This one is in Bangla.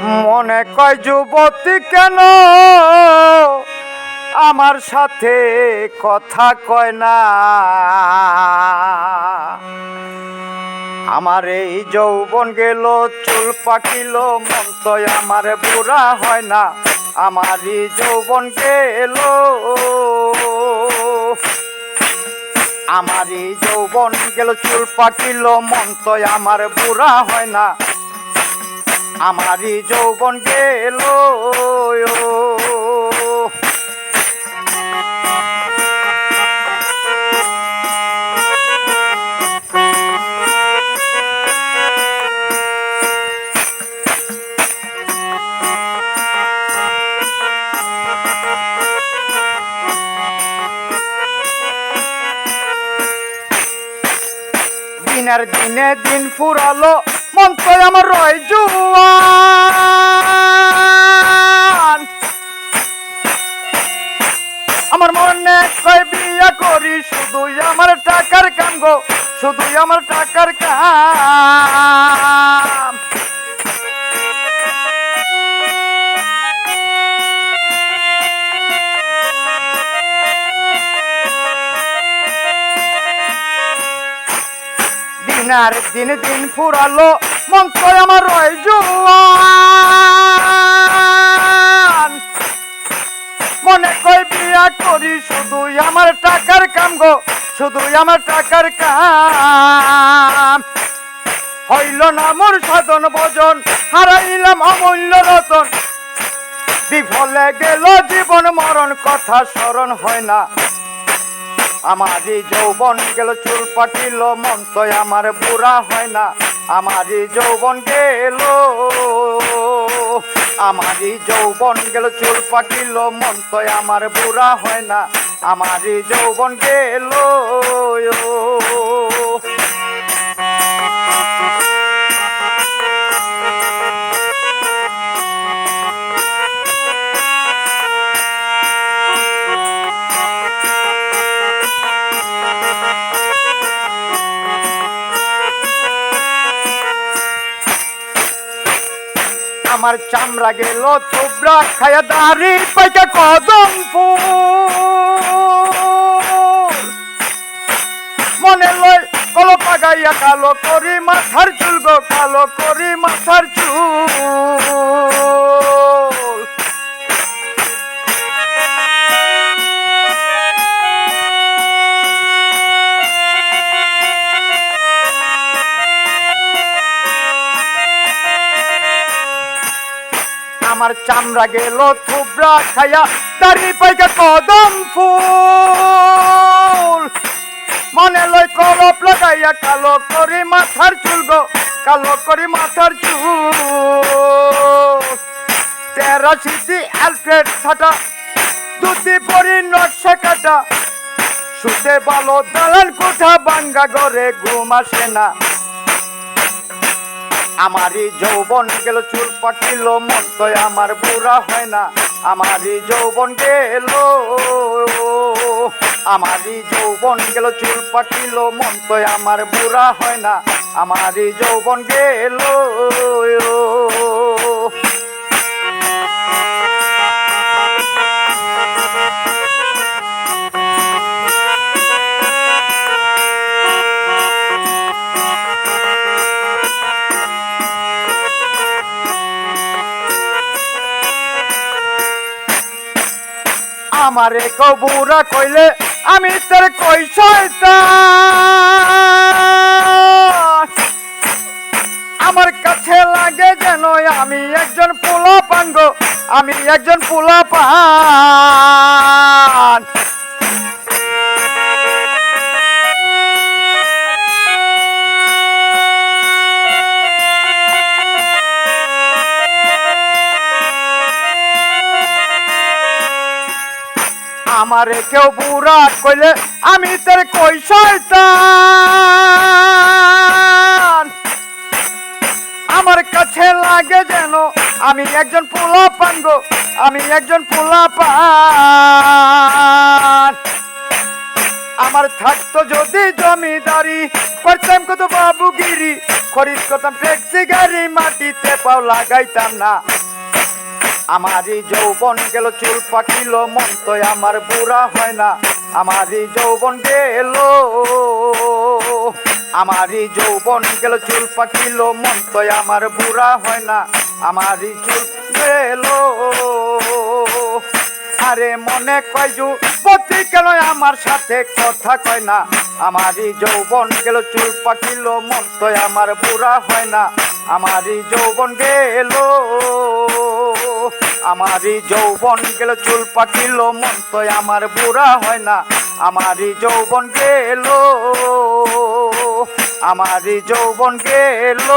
মনে কয় যুবতী, কেন? আমার সাথে কথা কয় না। আমার এই যৌবন গেল, চুল পাকিল, মন তো আমার বুড়া হয় না। আমারই যৌবন গেল। আমারই যৌবন গেল, চুল পাকিল, মন তো আমার বুড়া হয় না। আমারই যৌবন গেল দিনের দিনে দিন ফুরালো মন তো আমার রয় জুয়ান। আমার মনে কয় বিয়া করি, শুধুই আমার টাকার কাম গো, শুধুই আমার টাকার কাম। আর দিন দিন ফুরালো মন তো আমার রয় মনে কই বিয়া করি, শুধুই আমার টাকার কাম গো, শুধুই আমার টাকার কাম। হইল না মোর সাধন ভজন, হারাইলাম অমূল্য রতন। বিফলে গেল জীবন মরণ, কথা স্মরণ হয় না। আমারই যৌবন গেল, চুল পাটিল, মন তো আমার বুড়া হয় না। আমারই যৌবন গেল, আমারই যৌবন গেল, চুল পাটিল, মন তো আমার বুড়া হয় না। আমারই যৌবন গেল আমার চামড়া গেল তোবরা খায়া দাঁড়ি পাইকা কদম মনে লয় কলো পাগাইয়া কালো করি, মাথার চুলগো কালো করি, মাথার আমার চামড়া গেল থুবরা খায়া দাড়ি পাইকা কদম ফুল। মনে লয় কলপ লাগাইয়া কালো করি মাথার চুল গো, কালো করি মাথার চুল। তেরা সিটি অ্যালফ্রেড ছাটা দুটি পরি নকশা কাটা। সুতে ভালো দালান কোঠা বাঙ্গা ঘরে ঘুম আসে না। আমারই যৌবন গেল, চুল পাকিল মন তো আমার বুড়া হয় না। আমারই যৌবন গেল, আমারই যৌবন গেল, চুল পাকিল মন তো আমার বুড়া হয় না। আমারই যৌবন গেল আমারে কবুরা কইলে আমি তোর কই আমার কাছে লাগে যেন আমি একজন পোলা পাঙ্গ আমি একজন পোলা পান আমারে কেউ বুড়া কইলে আমি তোর কই শয়তান? আমার কাছে লাগে যেন আমি একজন পোলা পাঙ্গ আমি একজন পোলা পান আমার থাকতো যদি জমিদারি, করতাম কত বাবুগিরি, খরিদ করতাম ট্যাক্সি গাড়ি মাটিতে পাও লাগাইতাম না। আমারই যৌবন গেল, চুল পাকিল, মন তো আমার বুড়া হয় না। আমারই যৌবন গেল। আমারই যৌবন গেল, চুল পাকিল, মন তো আমার বুড়া হয় না। আমারই চুল গেল। আরে মনে কয় যু পতি কেন আমার সাথে কথা কয় না? আমারই যৌবন গেল, চুল পাকিল, মন তো আমার বুড়া হয় না। আমারই যৌবন গেল। আমারই যৌবন গেল, চুল পাঠিল মন তো আমার বুড়া হয় না। আমারই যৌবন গেল, আমারই যৌবন গেল